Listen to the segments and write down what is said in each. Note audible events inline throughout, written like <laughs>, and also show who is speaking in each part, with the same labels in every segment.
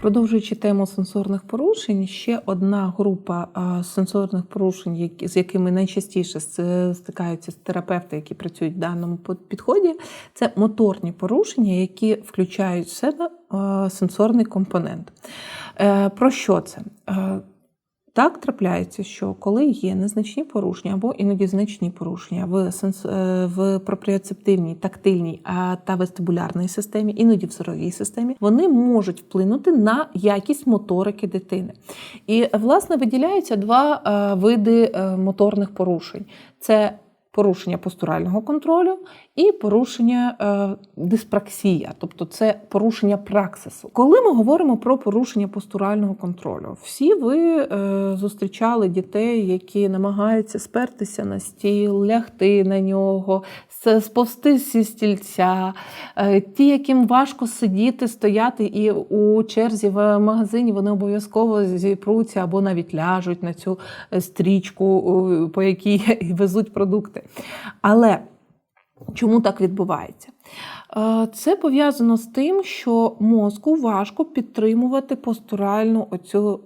Speaker 1: Продовжуючи тему сенсорних порушень, ще одна група сенсорних порушень, з якими найчастіше стикаються терапевти, які працюють в даному підході, це моторні порушення, які включають в себе сенсорний компонент. Е, Про що це? Так трапляється, що коли є незначні порушення або іноді значні порушення в, сенс... е, в пропріоцептивній, тактильній та вестибулярній системі, іноді в зоровій системі, вони можуть вплинути на якість моторики дитини. І власне виділяються два е, види е, моторних порушень: це порушення постурального контролю і порушення е, диспраксія, тобто це порушення праксису. Коли ми говоримо про порушення постурального контролю, всі ви е, зустрічали дітей, які намагаються спертися на стіл, лягти на нього, с- сповзти зі стільця, е, ті, яким важко сидіти, стояти і у черзі в магазині вони обов'язково зіпруться або навіть ляжуть на цю стрічку, по якій <laughs> везуть продукти. Але чому так відбувається? Е, Це пов'язано з тим, що мозку важко підтримувати постуральну оцю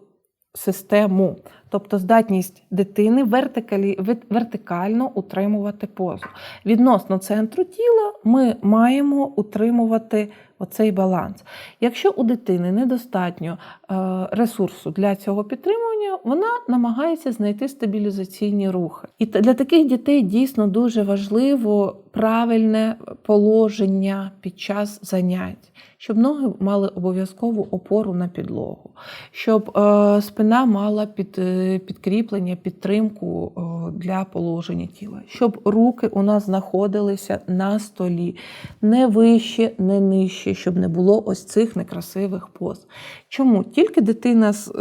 Speaker 1: систему, тобто здатність дитини вертикалі, вертикально утримувати позу. Відносно центру тіла ми маємо утримувати оцей баланс. Якщо у дитини недостатньо е, ресурсу для цього підтримування, вона намагається знайти стабілізаційні рухи. І для таких дітей дійсно дуже важливо правильне положення під час занять, щоб ноги мали обов'язкову опору на підлогу, щоб е, спина мала під, е, підкріплення, підтримку е, для положення тіла, щоб руки у нас знаходилися на столі, не вище, не нижче, щоб не було ось цих некрасивих поз. Чому? Тільки дитина з-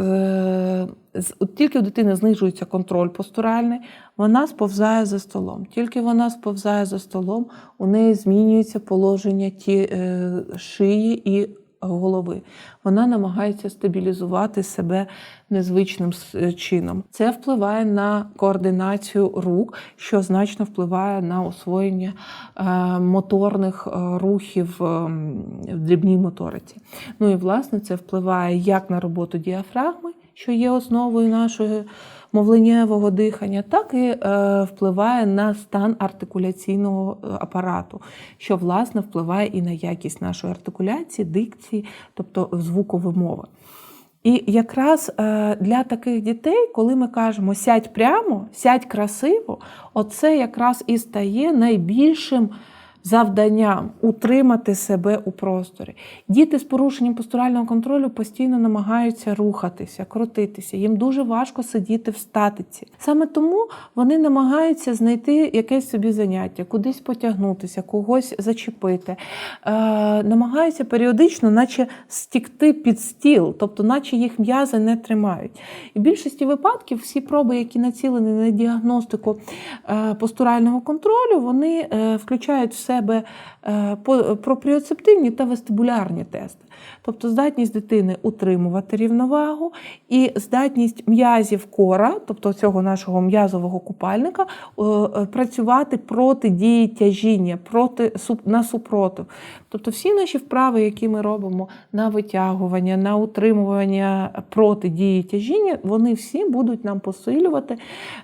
Speaker 1: от тільки у дитини знижується контроль постуральний, вона сповзає за столом. Тільки вона сповзає за столом, у неї змінюється положення ті, е, шиї і голови. Вона намагається стабілізувати себе незвичним е, чином. Це впливає на координацію рук, що значно впливає на освоєння е, моторних е, рухів е, в дрібній моториці. Ну і власне це впливає як на роботу діафрагми, що є основою нашого мовленнєвого дихання, так і е, впливає на стан артикуляційного е, апарату, що власне впливає і на якість нашої артикуляції, дикції, тобто звукової мови. І якраз е, для таких дітей, коли ми кажемо сядь прямо, сядь красиво, оце якраз і стає найбільшим завданням утримати себе у просторі. Діти з порушенням постурального контролю постійно намагаються рухатися, крутитися. Їм дуже важко сидіти в статиці. Саме тому вони намагаються знайти якесь собі заняття, кудись потягнутися, когось зачепити. Е, намагаються періодично, наче стікти під стіл, тобто, наче їх м'язи не тримають. І в більшості випадків всі проби, які націлені на діагностику е, постурального контролю, вони е, включають в себе е, пропріоцептивні та вестибулярні тести. Тобто здатність дитини утримувати рівновагу і здатність м'язів кора, тобто цього нашого м'язового купальника, е, працювати проти дії тяжіння, проти, на супротив. Тобто всі наші вправи, які ми робимо на витягування, на утримування проти дії тяжіння, вони всі будуть нам посилювати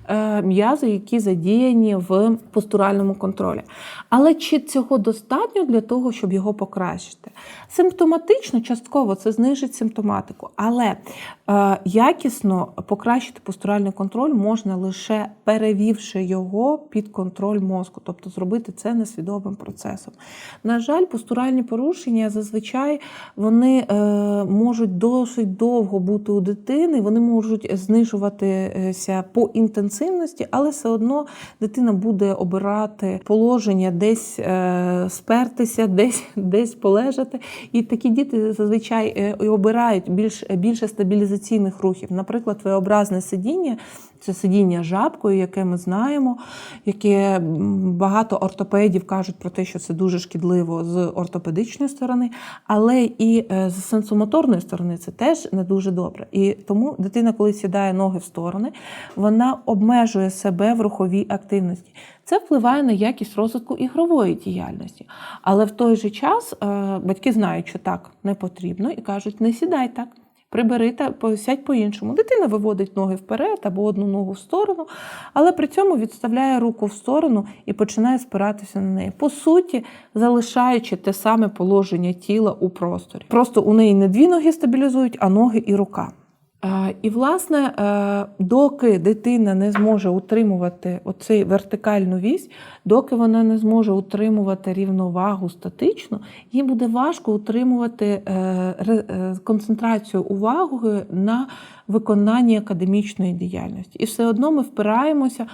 Speaker 1: е, м'язи, які задіяні в постуральному контролі. Але чи цього достатньо для того, щоб його покращити? Симптоматично, частково це знижить симптоматику, але е, якісно покращити постуральний контроль можна лише перевівши його під контроль мозку, тобто зробити це несвідомим процесом. На жаль, постуральні порушення зазвичай вони е, можуть досить довго бути у дитини, вони можуть знижуватися по інтенсивності, але все одно дитина буде обирати положення десь е, спертися, <laughs> десь, десь полежати. І такі діти зазвичай е, обирають більш, більше стабілізаційних рухів. Наприклад, V-образне сидіння це сидіння жабкою, яке ми знаємо, яке багато ортопедів кажуть про те, що це дуже шкідливо з ортопедичної сторони, але і е, з сенсомоторної сторони це теж не дуже добре. І тому дитина, коли сідає ноги в сторони, вона обмежує себе в руховій активності. Це впливає на якість розвитку ігрової діяльності. Але в той же час е, батьки знають, що так не потрібно, і кажуть, не сідай так. Прибери та посядь по-іншому. Дитина виводить ноги вперед або одну ногу в сторону, але при цьому відставляє руку в сторону і починає спиратися на неї. По суті, залишаючи те саме положення тіла у просторі. Просто у неї не дві ноги стабілізують, а ноги і рука. І, власне, е, доки дитина не зможе утримувати оцей вертикальну вісь, доки вона не зможе утримувати рівновагу статично, їй буде важко утримувати е, е, концентрацію уваги на виконанні академічної діяльності. І все одно ми впираємося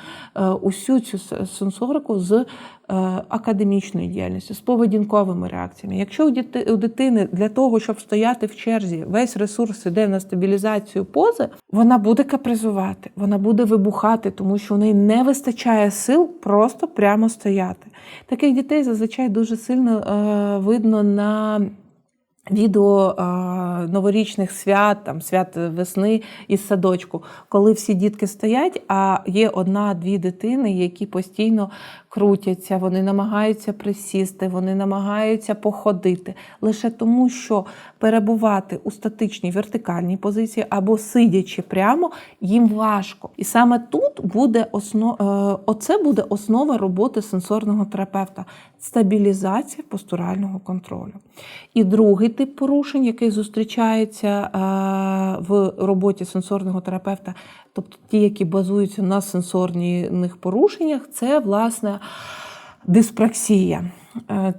Speaker 1: усю цю сенсорику з академічної діяльності, з поведінковими реакціями. Якщо у дитини для того, щоб стояти в черзі, весь ресурс іде на стабілізацію пози, вона буде капризувати, вона буде вибухати, тому що у неї не вистачає сил просто прямо стояти. Таких дітей зазвичай дуже сильно е, видно на відео а, новорічних свят, там свят весни із садочку, коли всі дітки стоять, а є одна-дві дитини, які постійно крутяться, вони намагаються присісти, вони намагаються походити лише тому, що перебувати у статичній вертикальній позиції або сидячи прямо, їм важко. І саме тут буде основ... е, оце буде основа роботи сенсорного терапевта стабілізація постурального контролю. І другий тип порушень, який зустрічається е, в роботі сенсорного терапевта, тобто ті, які базуються на сенсорних порушеннях, це власне диспраксія. Е,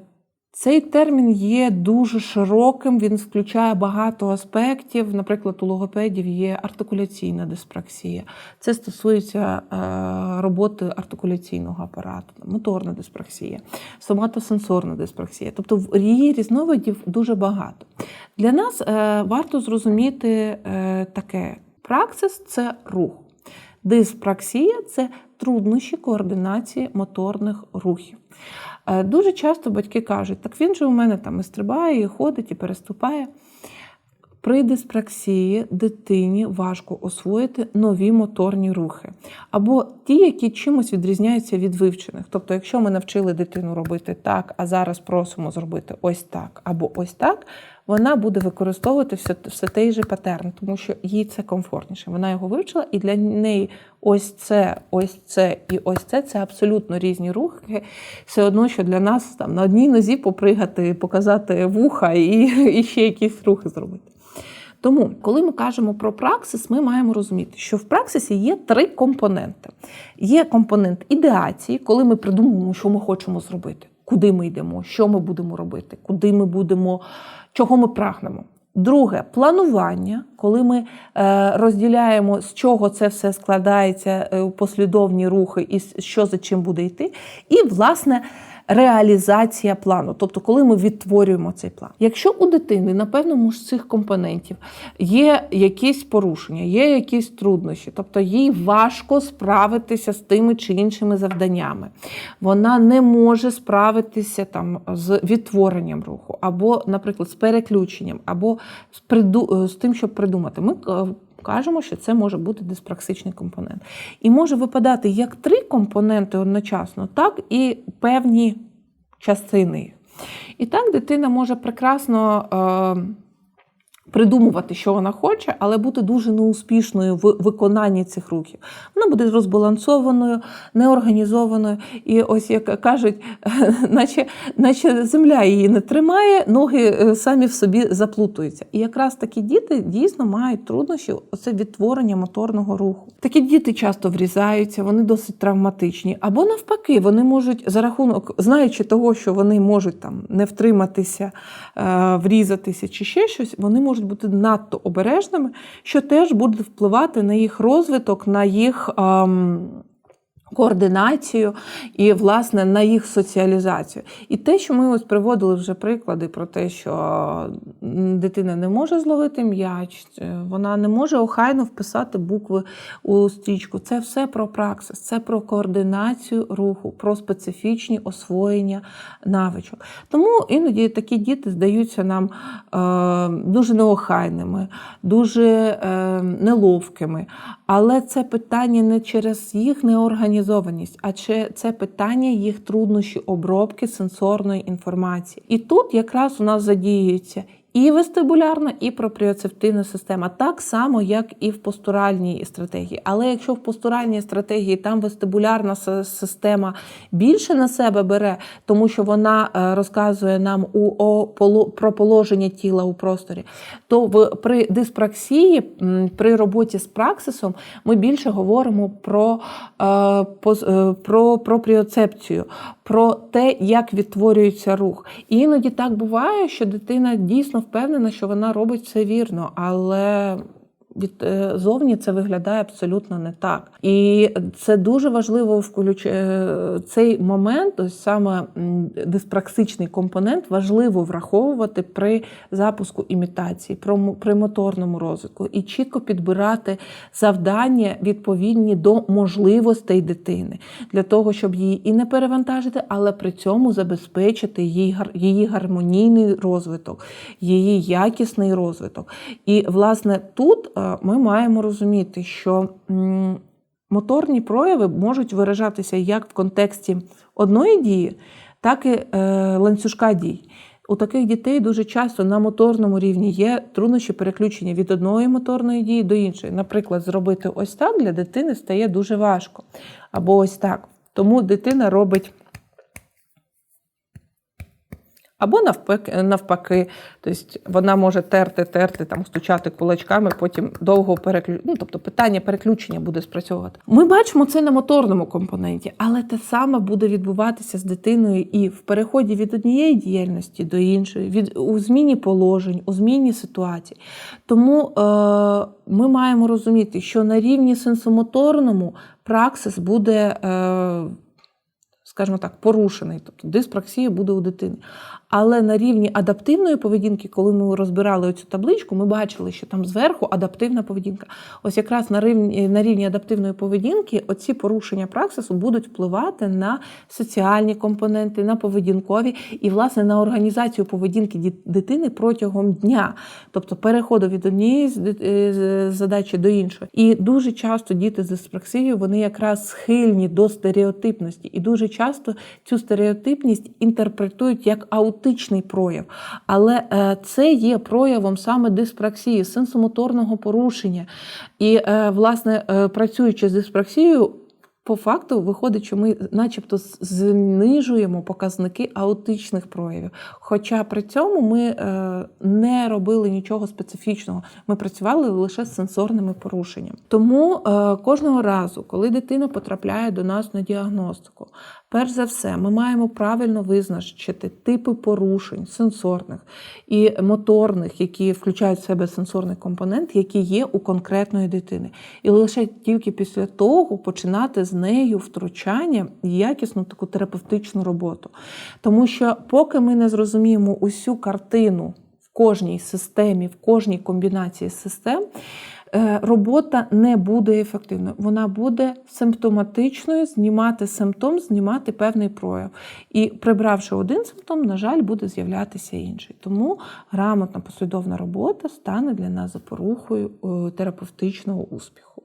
Speaker 1: Цей термін є дуже широким, він включає багато аспектів. Наприклад, у логопедів є артикуляційна диспраксія. Це стосується е, роботи артикуляційного апарату, моторна диспраксія, соматосенсорна диспраксія. Тобто її різновидів дуже багато. Для нас е, варто зрозуміти таке: праксис це рух. Диспраксія це труднощі координації моторних рухів. Е, Дуже часто батьки кажуть, так він же у мене там і стрибає, і ходить, і переступає. При диспраксії дитині важко освоїти нові моторні рухи, або ті, які чимось відрізняються від вивчених. Тобто, якщо ми навчили дитину робити так, а зараз просимо зробити ось так або ось так, вона буде використовувати все, все той же патерн, тому що їй це комфортніше. Вона його вивчила, і для неї ось це, ось це і ось це це абсолютно різні рухи. Все одно, що для нас там на одній нозі попригати, показати вуха і, і ще якісь рухи зробити. Тому, коли ми кажемо про праксис, ми маємо розуміти, що в праксисі є три компоненти. Є компонент ідеації, коли ми придумуємо, що ми хочемо зробити, куди ми йдемо, що ми будемо робити, куди ми будемо, чого ми прагнемо. Друге планування, коли ми е, розділяємо, з чого це все складається, е, послідовні рухи і що за чим буде йти. І, власне, реалізація плану, тобто, коли ми відтворюємо цей план. Якщо у дитини на певному з цих компонентів є якісь порушення, є якісь труднощі, тобто їй важко справитися з тими чи іншими завданнями, вона не може справитися там з відтворенням руху, або, наприклад, з переключенням, або з, приду... з тим, щоб придумати. Ми е, кажемо, що це може бути диспраксичний компонент. І може випадати як три компоненти одночасно, так і певні частини. І так дитина може прекрасно. Е, Придумувати, що вона хоче, але бути дуже неуспішною в виконанні цих рухів. Вона буде розбалансованою, неорганізованою. І ось як кажуть, <laughs> наче, наче земля її не тримає, ноги е, самі в собі заплутуються. І якраз такі діти дійсно мають труднощі оце відтворення моторного руху. Такі діти часто врізаються, вони досить травматичні. Або навпаки, вони можуть за рахунок, знаючи того, що вони можуть там не втриматися, е, врізатися чи ще щось, вони можуть бути надто обережними, що теж буде впливати на їх розвиток, на їх. ем, Координацію і, власне, на їх соціалізацію. І те, що ми ось приводили вже приклади про те, що дитина не може зловити м'яч, е, вона не може охайно вписати букви у стрічку. Це все про праксис, це про координацію руху, про специфічні освоєння навичок. Тому іноді такі діти здаються нам е, дуже неохайними, дуже е, неловкими. Але це питання не через їх неорганізованість, а чи це питання їх труднощі обробки сенсорної інформації. І тут якраз у нас задіюється і вестибулярна, і пропріоцептивна система, так само, як і в постуральній стратегії. Але якщо в постуральній стратегії там вестибулярна система більше на себе бере, тому що вона е, розказує нам у, о, про положення тіла у просторі, то в, при диспраксії, при роботі з праксисом, ми більше говоримо про, е, е, про пропріоцепцію, про те, як відтворюється рух. І іноді так буває, що дитина дійсно впевнена, що вона робить все вірно, але від е, зовні це виглядає абсолютно не так. І це дуже важливо включ... е, цей момент, ось саме диспраксичний компонент, важливо враховувати при запуску імітації, при моторному розвитку і чітко підбирати завдання відповідні до можливостей дитини для того, щоб її і не перевантажити, але при цьому забезпечити її, гармонійний розвиток, її якісний розвиток. І власне тут е, ми маємо розуміти, що моторні прояви можуть виражатися як в контексті одної дії, так і е, ланцюжка дій. У таких дітей дуже часто на моторному рівні є труднощі переключення від одної моторної дії до іншої. Наприклад, зробити ось так для дитини стає дуже важко. Або ось так. Тому дитина робить. Або навпаки, навпаки, тобто вона може терти, терти, там, стучати кулачками, потім довго переключ... ну, тобто питання переключення буде спрацьовувати. Ми бачимо це на моторному компоненті, але те саме буде відбуватися з дитиною і в переході від однієї діяльності до іншої, від у зміні положень, у зміні ситуацій. Тому е, ми маємо розуміти, що на рівні сенсомоторному праксис буде. Е, скажімо так, порушений, тобто диспраксія буде у дитини. Але на рівні адаптивної поведінки, коли ми розбирали цю табличку, ми бачили, що там зверху адаптивна поведінка. Ось якраз на рівні, на рівні адаптивної поведінки оці порушення праксису будуть впливати на соціальні компоненти, на поведінкові і, власне, на організацію поведінки дитини протягом дня, тобто переходу від однієї е, задачі до іншої. І дуже часто діти з диспраксією вони якраз схильні до стереотипності, і дуже часто цю стереотипність інтерпретують як аутичний прояв. Але е, це є проявом саме диспраксії, сенсомоторного порушення. І, е, власне, е, працюючи з диспраксією, по факту виходить, що ми, начебто, знижуємо показники аутичних проявів. Хоча при цьому ми е, не робили нічого специфічного. Ми працювали лише з сенсорними порушеннями. Тому е, кожного разу, коли дитина потрапляє до нас на діагностику, перш за все, ми маємо правильно визначити типи порушень сенсорних і моторних, які включають в себе сенсорний компонент, які є у конкретної дитини. І лише тільки після того починати з нею втручання і якісну таку терапевтичну роботу. Тому що, поки ми не зрозуміємо усю картину в кожній системі, в кожній комбінації систем. е, Робота не буде ефективною, вона буде симптоматичною, знімати симптом, знімати певний прояв. І прибравши один симптом, на жаль, буде з'являтися інший. Тому грамотна послідовна робота стане для нас запорухою е, терапевтичного успіху.